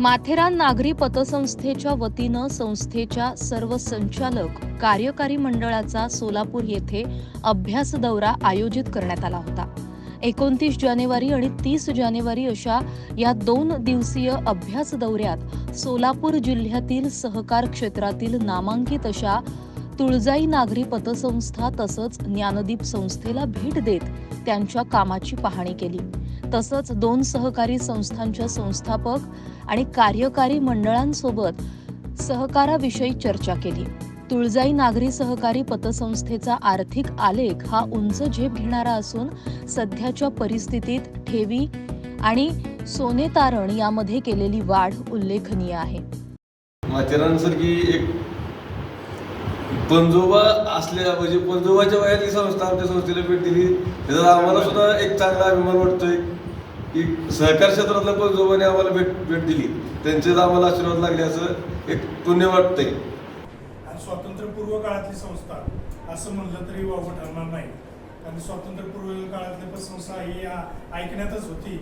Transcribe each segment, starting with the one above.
माथेरान नागरी पतसंस्थेच्या वतीनं संस्थेच्या सर्व संचालक कार्यकारी मंडळाचा सोलापूर येथे अभ्यास दौरा आयोजित करण्यात आला होता. एकोणतीस जानेवारी आणि तीस जानेवारी अशा या दोन दिवसीय अभ्यास दौऱ्यात सोलापूर जिल्ह्यातील सहकार क्षेत्रातील नामांकित अशा तुळजाई नागरी पतसंस्था तसंच ज्ञानदीप संस्थेला भेट देत त्यांच्या कामाची पाहणी केली. तसंच दोन सहकारी संस्थांच्या संस्थापक आणि कार्यकारी मंडळांसोबत सहकाराविषयी चर्चा केली. तुळजाई नागरी सहकारी पतसंस्थेचा आर्थिक आलेख हा उंच झेप घेणारा असून सध्याच्या परिस्थितीत ठेवी आणि सोने तारण यामध्ये केलेली वाढ उल्लेखनीय आहे. माथेरानसारखी एक पंजोबा असल्या म्हणजे पंजोबाच्या वयातली संस्था आमच्या संस्थेला भेट दिली. त्याचा आम्हाला सुद्धा एक चांगला अभिमान वाटतोय की सहकार क्षेत्रातल्या पंजोबाने आम्हाला भेट भेट दिली. त्यांचेच आम्हाला आशीर्वाद लागले असं एक पुण्य वाटतंय. आणि स्वातंत्र्यपूर्व काळातली संस्था असं म्हणलं तरी वावं ठरणार नाही. कारण स्वातंत्र्यपूर्व काळातली पण संस्था ही ऐकण्यातच होती.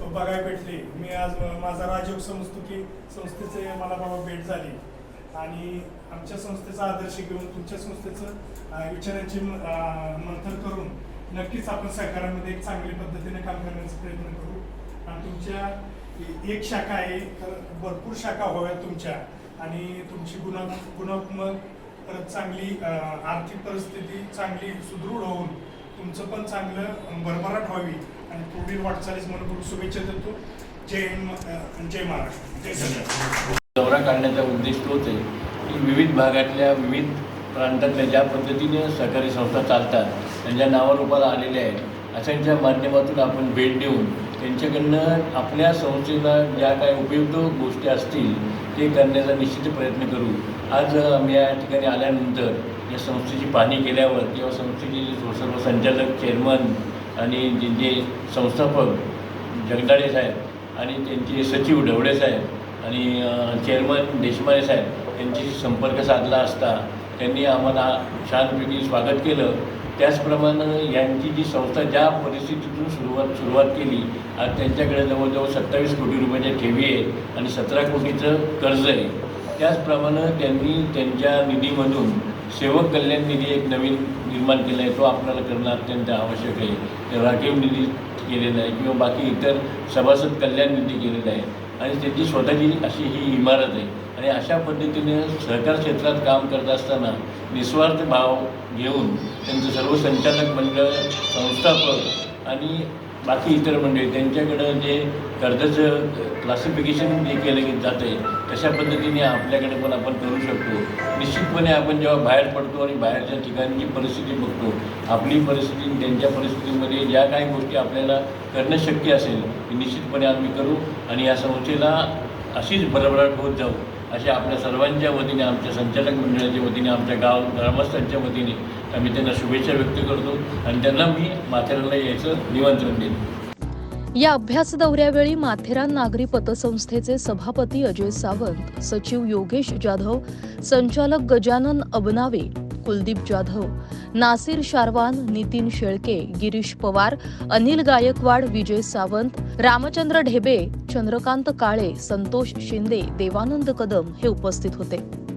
बघाय बघायला भेटली. मी आज माझा राजयोग समजतो की संस्थेचे मला बाबा भेट झाली. आणि आमच्या संस्थेचा आदर्श घेऊन तुमच्या संस्थेचं विचारांची म- मंथन करून नक्कीच आपण सहकारामध्ये एक चांगल्या पद्धतीने काम करण्याचा प्रयत्न करू. आणि तुमच्या एक शाखा आहे तर भरपूर शाखा व्हाव्यात तुमच्या. आणि तुमची गुणा गुणात्मक परत चांगली आर्थिक परिस्थिती चांगली सुदृढ होऊन तुमचं पण चांगलं भरभराट व्हावी. आणि पुढील वाटचालीस म्हणून शुभेच्छा देतो. जय जय महाराष्ट्र. जय सगळ्या काढण्याचा उद्देश तोच आहे की विविध भागातल्या विविध प्रांतातल्या ज्या पद्धतीने सहकारी संस्था चालतात त्यांच्या नावारूपाला आलेल्या आहेत अशांच्या माध्यमातून आपण भेट देऊन त्यांच्याकडनं आपल्या संस्थेला ज्या काही उपयुक्त गोष्टी असतील ते करण्याचा निश्चित प्रयत्न करू. आज आम्ही या ठिकाणी आल्यानंतर या संस्थेची पाहणी केल्यावर किंवा संस्थेचे जे सर्व संचालक चेअरमन आणि जे जे संस्थापक जगदाळे साहेब आणि त्यांचे सचिव ढवळे साहेब आणि चेअरमन देशमाने साहेब यांच्याशी संपर्क साधला असता त्यांनी आम्हाला छानपैकी स्वागत केलं. त्याचप्रमाणे यांची जी संस्था ज्या परिस्थितीतून सुरुवात सुरुवात केली आज त्यांच्याकडे जवळजवळ सत्तावीस कोटी रुपयाच्या ठेवी आहे आणि सतरा कोटीचं कर्ज आहे. त्याचप्रमाणे त्यांनी त्यांच्या निधीमधून सेवक कल्याण निधी एक नवीन निर्माण केला आहे तो आपल्याला करणं अत्यंत आवश्यक आहे. ते राखीव निधी केलेला आहे किंवा बाकी इतर सभासद कल्याण निधी केलेला आहे. आणि त्यांची स्वतःची अशी ही इमारत आहे. आणि अशा पद्धतीने सहकार क्षेत्रात काम करत असताना निस्वार्थ भाव घेऊन त्यांचं सर्व संचालक मंडळ संस्थापक आणि बाकी इतर मंडळी त्यांच्याकडं जे कर्जाचं क्लासिफिकेशन जे केलं गेलं जातं आहे तशा पद्धतीने आपल्याकडे पण आपण करू शकतो. निश्चितपणे आपण जेव्हा बाहेर पडतो आणि बाहेरच्या ठिकाणची परिस्थिती बघतो आपली परिस्थिती त्यांच्या परिस्थितीमध्ये ज्या काही गोष्टी आपल्याला करणं शक्य असेल ती निश्चितपणे आम्ही करू आणि या संस्थेला अशीच भरभराट होत जाऊ. अशा आपल्या सर्वांच्या वतीने आमच्या संचालक मंडळाच्या वतीने आमच्या गाव ग्रामस्थांच्या वतीने आम्ही त्यांना शुभेच्छा व्यक्त करतो आणि त्यांना मी माथेरानला यायचं निमंत्रण देतो. या अभ्यास दौऱ्यावेळी माथेरान नागरी पतसंस्थेचे सभापती अजय सावंत सचिव योगेश जाधव संचालक गजानन अबनावे कुलदीप जाधव नासिर शारवान नितीन शेळके गिरीश पवार अनिल गायकवाड विजय सावंत रामचंद्र ढेबे चंद्रकांत काळे संतोष शिंदे देवानंद कदम हे उपस्थित होते.